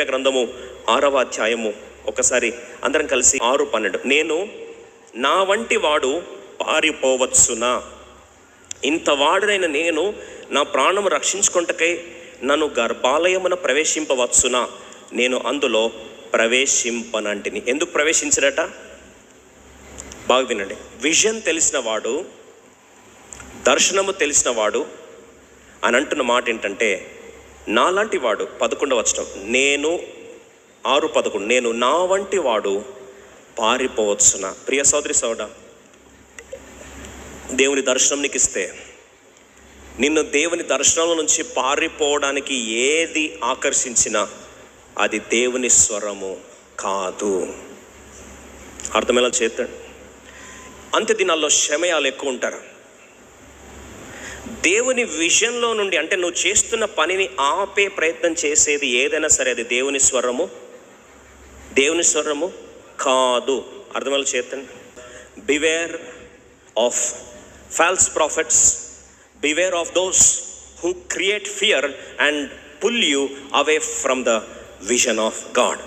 ఎరిమియా గ్రంథము ఆరవ అధ్యాయము. ఒకసారి అందరం కలిసి ఆరు పన్నెండు. నేను నా వంటి వాడు పారిపోవచ్చునా? ఇంత వాడునైన నేను నా ప్రాణము రక్షించుకుంటకై నన్ను గర్భాలయమున ప్రవేశింపవచ్చునా? నేను అందులో ప్రవేశింపనంటిని. ఎందుకు ప్రవేశించడట బాగా వినండి. విజన్ తెలిసిన వాడు దర్శనము తెలిసిన వాడు అని అంటున్న మాట ఏంటంటే నాలాంటి వాడు పదకొండవ వచనం. నేను ఆరు పదకొండు. నేను నా వంటి వాడు పారిపోవచ్చున? ప్రియ సోదరి సోడ దేవుని దర్శనం నీకు ఇస్తే నిన్ను దేవుని దర్శనం నుంచి పారిపోవడానికి ఏది ఆకర్షించినా అది దేవుని స్వరము కాదు. అర్థమేలా చేస్తాడు అంత్య దినాల్లో శమయాలు ఎక్కువ ఉంటారు. దేవుని విజన్లో నుండి అంటే నువ్వు చేస్తున్న పనిని ఆపే ప్రయత్నం చేసేది ఏదైనా సరే అది దేవుని స్వరము. దేవుని స్వరము కాదు. అర్థమేలా చేతండి beware of false prophets beware of those who create fear and pull you away from the vision of God